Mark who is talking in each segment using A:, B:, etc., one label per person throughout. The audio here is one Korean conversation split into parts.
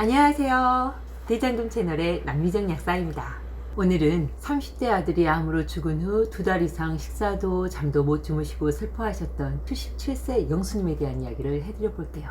A: 안녕하세요. 대장금 채널의 남미정 약사입니다. 오늘은 30대 아들이 암으로 죽은 후 두 달 이상 식사도 잠도 못 주무시고 슬퍼하셨던 77세 영수님에 대한 이야기를 해드려 볼게요.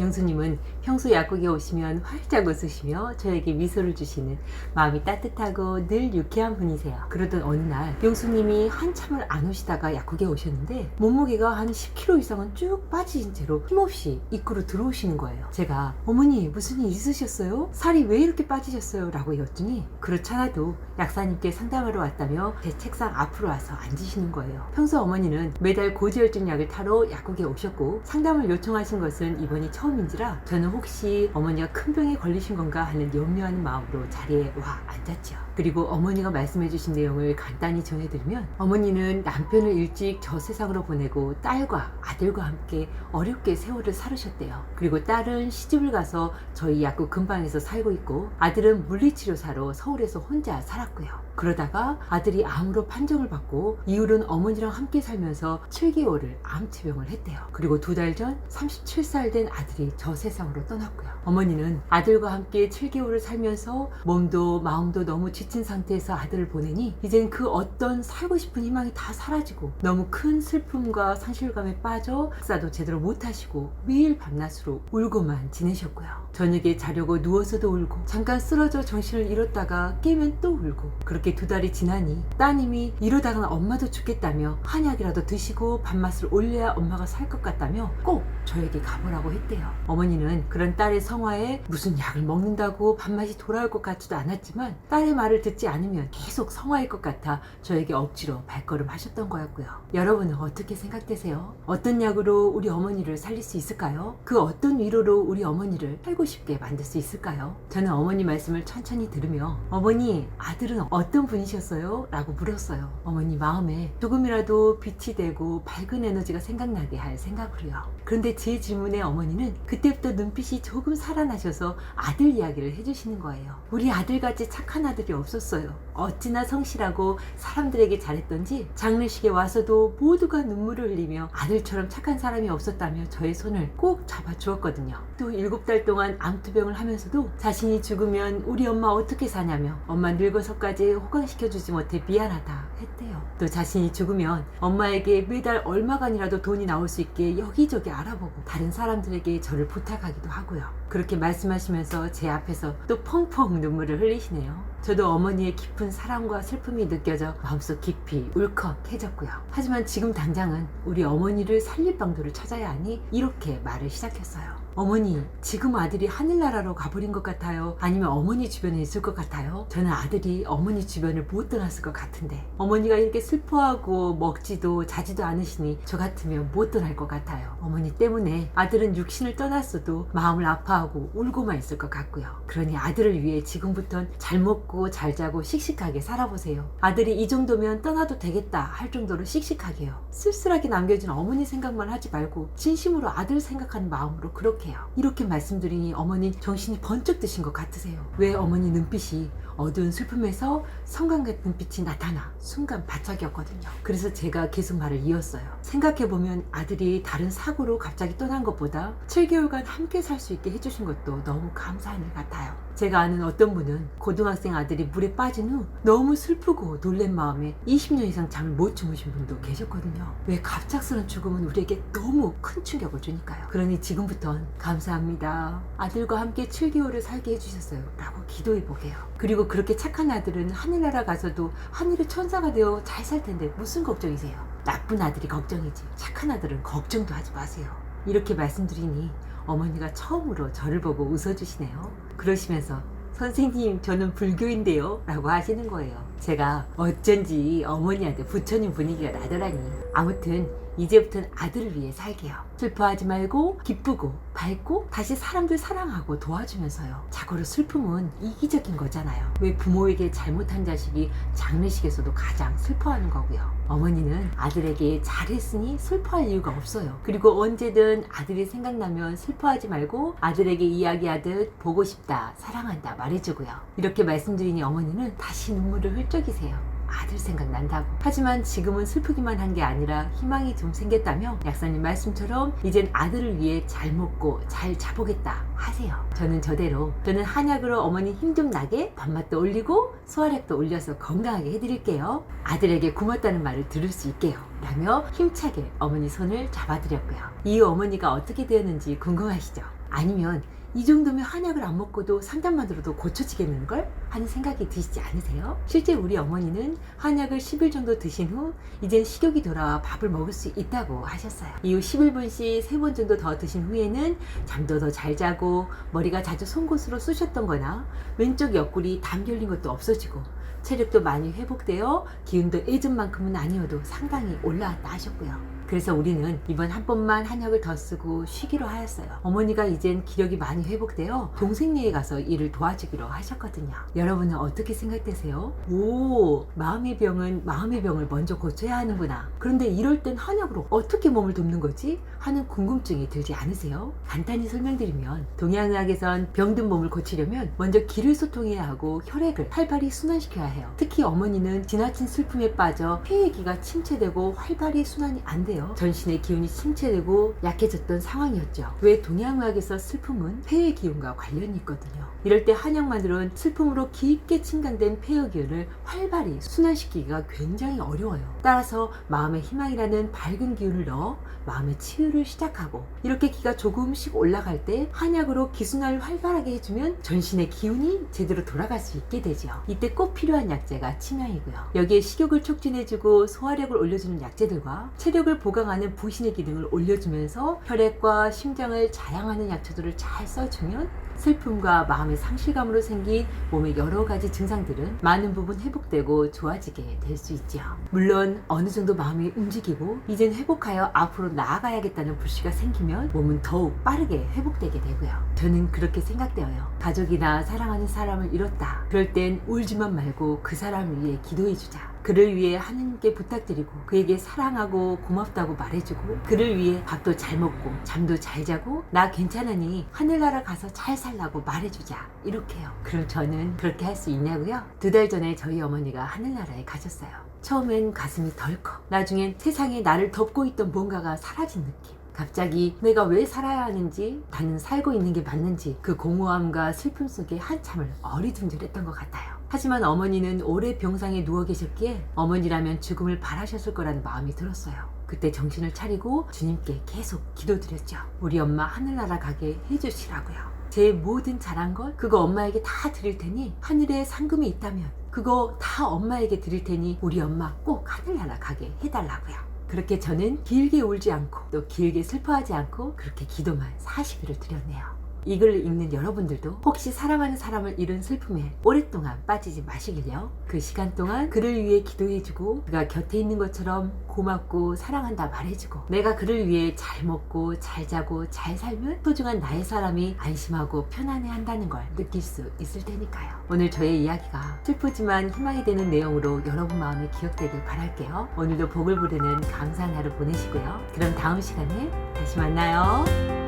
A: 영수님은 평소 약국에 오시면 활짝 웃으시며 저에게 미소를 주시는 마음이 따뜻하고 늘 유쾌한 분이세요. 그러던 어느 날 영수님이 한참을 안 오시다가 약국에 오셨는데 몸무게가 한 10kg 이상은 쭉 빠지신 채로 힘없이 입구로 들어오시는 거예요. 제가 어머니 무슨 일 있으셨어요? 살이 왜 이렇게 빠지셨어요? 라고 여쭈니 그렇잖아도 약사님께 상담하러 왔다며 제 책상 앞으로 와서 앉으시는 거예요. 평소 어머니는 매달 고지혈증 약을 타러 약국에 오셨고 상담을 요청하신 것은 이번이 처음 인지라 저는 혹시 어머니가 큰 병에 걸리신 건가 하는 염려하는 마음으로 자리에 와 앉았죠. 그리고 어머니가 말씀해주신 내용을 간단히 전해드리면 어머니는 남편을 일찍 저 세상으로 보내고 딸과 아들과 함께 어렵게 세월을 살으셨대요. 그리고 딸은 시집을 가서 저희 약국 근방에서 살고 있고 아들은 물리치료사로 서울에서 혼자 살았고요. 그러다가 아들이 암으로 판정을 받고 이후로는 어머니랑 함께 살면서 7개월을 암투병을 했대요. 그리고 두 달 전 37살 된 아들이 저 세상으로 떠났고요. 어머니는 아들과 함께 7개월을 살면서 몸도 마음도 너무 지친 상태에서 아들을 보내니 이젠 그 어떤 살고 싶은 희망이 다 사라지고 너무 큰 슬픔과 상실감에 빠져 식사도 제대로 못하시고 매일 밤낮으로 울고만 지내셨고요. 저녁에 자려고 누워서도 울고 잠깐 쓰러져 정신을 잃었다가 깨면 또 울고 그렇게 두 달이 지나니 따님이 이러다가는 엄마도 죽겠다며 한약이라도 드시고 밥맛을 올려야 엄마가 살 것 같다며 꼭 저에게 가보라고 했대요. 어머니는 그런 딸의 성화에 무슨 약을 먹는다고 밥맛이 돌아올 것 같지도 않았지만 딸의 말을 듣지 않으면 계속 성화일 것 같아 저에게 억지로 발걸음하셨던 거였고요. 여러분은 어떻게 생각되세요? 어떤 약으로 우리 어머니를 살릴 수 있을까요? 그 어떤 위로로 우리 어머니를 살고 싶게 만들 수 있을까요? 저는 어머니 말씀을 천천히 들으며 어머니 아들은 어떤 분이셨어요? 라고 물었어요. 어머니 마음에 조금이라도 빛이 되고 밝은 에너지가 생각나게 할 생각으로요. 그런데 제 질문에 어머니는 그때부터 눈빛이 조금 살아나셔서 아들 이야기를 해주시는 거예요. 우리 아들같이 착한 아들이 없었어요. 어찌나 성실하고 사람들에게 잘했던지 장례식에 와서도 모두가 눈물을 흘리며 아들처럼 착한 사람이 없었다며 저의 손을 꼭 잡아주었거든요. 또 일곱 달 동안 암투병을 하면서도 자신이 죽으면 우리 엄마 어떻게 사냐며 엄마 늙어서까지 호강시켜주지 못해 미안하다 했대요. 또 자신이 죽으면 엄마에게 매달 얼마간이라도 돈이 나올 수 있게 여기저기 알아보고 다른 사람들에게 저를 부탁하기도 하고요. 그렇게 말씀하시면서 제 앞에서 또 펑펑 눈물을 흘리시네요. 저도 어머니의 깊은 사랑과 슬픔이 느껴져 마음속 깊이 울컥해졌고요. 하지만 지금 당장은 우리 어머니를 살릴 방도를 찾아야 하니 이렇게 말을 시작했어요. 어머니, 지금 아들이 하늘나라로 가버린 것 같아요? 아니면 어머니 주변에 있을 것 같아요? 저는 아들이 어머니 주변을 못 떠났을 것 같은데 어머니가 이렇게 슬퍼하고 먹지도 자지도 않으시니 저 같으면 못 떠날 것 같아요. 어머니 때문에 아들은 육신을 떠났어도 마음을 아파하고 울고만 있을 것 같고요. 그러니 아들을 위해 지금부턴 잘 먹고 잘 자고 씩씩하게 살아보세요. 아들이 이 정도면 떠나도 되겠다 할 정도로 씩씩하게요. 쓸쓸하게 남겨진 어머니 생각만 하지 말고 진심으로 아들 생각하는 마음으로 그렇게 해요. 이렇게 말씀드리니 어머니 정신이 번쩍 드신 것 같으세요. 왜 어머니 눈빛이 어두운 슬픔에서 성광 같은 빛이 나타나 순간 바짝이었거든요. 그래서 제가 계속 말을 이었어요. 생각해보면 아들이 다른 사고로 갑자기 떠난 것보다 7개월간 함께 살 수 있게 해주신 것도 너무 감사한 일 같아요. 제가 아는 어떤 분은 고등학생 아들이 물에 빠진 후 너무 슬프고 놀란 마음에 20년 이상 잠을 못 주무신 분도 계셨거든요. 왜 갑작스런 죽음은 우리에게 너무 큰 충격을 주니까요. 그러니 지금부턴 감사합니다. 아들과 함께 7개월을 살게 해주셨어요. 라고 기도해 보게요. 그리고 그렇게 착한 아들은 하늘나라 가서도 하늘의 천사가 되어 잘 살 텐데 무슨 걱정이세요? 나쁜 아들이 걱정이지. 착한 아들은 걱정도 하지 마세요. 이렇게 말씀드리니 어머니가 처음으로 저를 보고 웃어주시네요. 그러시면서 선생님, 저는 불교인데요. 라고 하시는 거예요. 제가 어쩐지 어머니한테 부처님 분위기가 나더라니. 아무튼, 이제부터는 아들을 위해 살게요. 슬퍼하지 말고, 기쁘고, 밝고, 다시 사람들 사랑하고 도와주면서요. 자고로 슬픔은 이기적인 거잖아요. 왜 부모에게 잘못한 자식이 장례식에서도 가장 슬퍼하는 거고요. 어머니는 아들에게 잘했으니 슬퍼할 이유가 없어요. 그리고 언제든 아들이 생각나면 슬퍼하지 말고 아들에게 이야기하듯 보고 싶다, 사랑한다 말해주고요. 이렇게 말씀드리니 어머니는 다시 눈물을 훌쩍이세요. 아들 생각난다고. 하지만 지금은 슬프기만 한 게 아니라 희망이 좀 생겼다며 약사님 말씀처럼 이젠 아들을 위해 잘 먹고 잘 자보겠다 하세요. 저는 저대로 저는 한약으로 어머니 힘 좀 나게 밥맛도 올리고 소화력도 올려서 건강하게 해드릴게요. 아들에게 고맙다는 말을 들을 수 있게요. 라며 힘차게 어머니 손을 잡아드렸고요. 이후 어머니가 어떻게 되었는지 궁금하시죠? 아니면 이 정도면 한약을 안 먹고도 상담만으로도 고쳐지겠는 걸? 하는 생각이 드시지 않으세요? 실제 우리 어머니는 한약을 10일 정도 드신 후 이젠 식욕이 돌아와 밥을 먹을 수 있다고 하셨어요. 이후 11분씩 3번 정도 더 드신 후에는 잠도 더 잘 자고 머리가 자주 송곳으로 쑤셨던 거나 왼쪽 옆구리 담 결린 것도 없어지고 체력도 많이 회복되어 기운도 예전만큼은 아니어도 상당히 올라왔다 하셨고요. 그래서 우리는 이번 한 번만 한약을 더 쓰고 쉬기로 하였어요. 어머니가 이젠 기력이 많이 회복되어 동생네에 가서 일을 도와주기로 하셨거든요. 여러분은 어떻게 생각되세요? 오, 마음의 병은 마음의 병을 먼저 고쳐야 하는구나. 그런데 이럴 땐 한약으로 어떻게 몸을 돕는 거지? 하는 궁금증이 들지 않으세요? 간단히 설명드리면 동양의학에선 병든 몸을 고치려면 먼저 기를 소통해야 하고 혈액을 활발히 순환시켜야 해요. 특히 어머니는 지나친 슬픔에 빠져 폐의 기가 침체되고 활발히 순환이 안 돼요. 전신의 기운이 침체되고 약해졌던 상황이었죠. 왜 동양의학에서 슬픔은 폐의 기운과 관련이 있거든요. 이럴 때 한약만들은 슬픔으로 깊게 침강된 폐의 기운을 활발히 순환시키기가 굉장히 어려워요. 따라서 마음의 희망이라는 밝은 기운을 넣어 마음의 치유를 시작하고 이렇게 기가 조금씩 올라갈 때 한약으로 기순환을 활발하게 해주면 전신의 기운이 제대로 돌아갈 수 있게 되죠. 이때 꼭 필요한 약재가 침향이고요. 여기에 식욕을 촉진해주고 소화력을 올려주는 약재들과 체력을 보 강하는 부신의 기능을 올려주면서 혈액과 심장을 자양하는 약초들을 잘 써주면 슬픔과 마음의 상실감으로 생긴 몸의 여러 가지 증상들은 많은 부분 회복되고 좋아지게 될 수 있죠. 물론 어느 정도 마음이 움직이고 이젠 회복하여 앞으로 나아가야겠다는 불씨가 생기면 몸은 더욱 빠르게 회복되게 되고요. 저는 그렇게 생각되어요. 가족이나 사랑하는 사람을 잃었다. 그럴 땐 울지만 말고 그 사람을 위해 기도해주자. 그를 위해 하나님께 부탁드리고 그에게 사랑하고 고맙다고 말해주고 그를 위해 밥도 잘 먹고 잠도 잘 자고 나 괜찮으니 하늘나라 가서 잘 살라고 말해주자. 이렇게요. 그럼 저는 그렇게 할 수 있냐고요? 두 달 전에 저희 어머니가 하늘나라에 가셨어요. 처음엔 가슴이 덜컥. 나중엔 세상에 나를 덮고 있던 뭔가가 사라진 느낌. 갑자기 내가 왜 살아야 하는지 나는 살고 있는 게 맞는지 그 공허함과 슬픔 속에 한참을 어리둥절했던 것 같아요 하지만 어머니는 오래 병상에 누워 계셨기에 어머니라면 죽음을 바라셨을 거라는 마음이 들었어요. 그때 정신을 차리고 주님께 계속 기도드렸죠. 우리 엄마 하늘나라 가게 해주시라고요. 제 모든 잘한 걸 그거 엄마에게 다 드릴 테니 하늘에 상금이 있다면 그거 다 엄마에게 드릴 테니 우리 엄마 꼭 하늘나라 가게 해달라고요. 그렇게 저는 길게 울지 않고 또 길게 슬퍼하지 않고 그렇게 기도만 40일을 드렸네요. 이 글을 읽는 여러분들도 혹시 사랑하는 사람을 잃은 슬픔에 오랫동안 빠지지 마시길요. 그 시간 동안 그를 위해 기도해주고 그가 곁에 있는 것처럼 고맙고 사랑한다 말해주고 내가 그를 위해 잘 먹고 잘 자고 잘 살면 소중한 나의 사람이 안심하고 편안해 한다는 걸 느낄 수 있을 테니까요. 오늘 저의 이야기가 슬프지만 희망이 되는 내용으로 여러분 마음에 기억되길 바랄게요. 오늘도 복을 부르는 감사한 하루 보내시고요. 그럼 다음 시간에 다시 만나요.